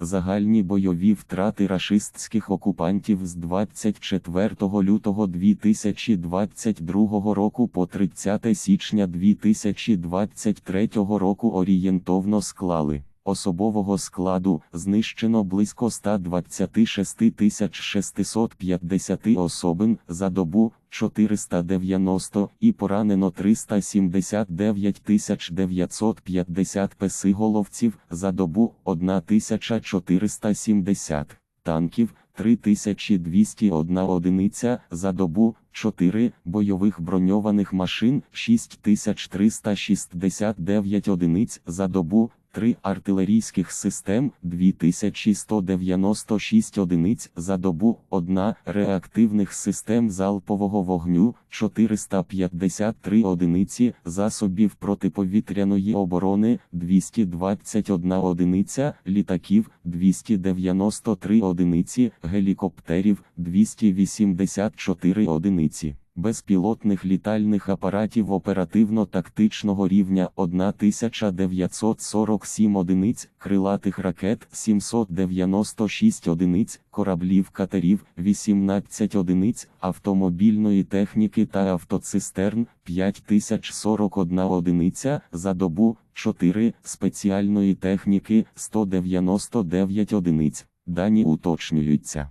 Загальні бойові втрати рашистських окупантів з 24 лютого 2022 року по 30 січня 2023 року орієнтовно склали. Особового складу знищено близько 126 650 особин за добу 490 і поранено 379 950 песиголовців за добу 1470 танків 3201 одиниця за добу, 4 бойових броньованих машин 6369 одиниць за добу, 3 артилерійських систем 2196 одиниць за добу, 1 реактивних систем залпового вогню 453 одиниці засобів протиповітряної оборони 221 одиниця літаків 293 одиниці гелікоптерів 284 одиниці безпілотних літальних апаратів оперативно-тактичного рівня 1947 одиниць, крилатих ракет 796 одиниць, кораблів катерів 18 одиниць, автомобільної техніки та автоцистерн 5041 одиниця за добу, 4 спеціальної техніки 199 одиниць. Дані уточнюються.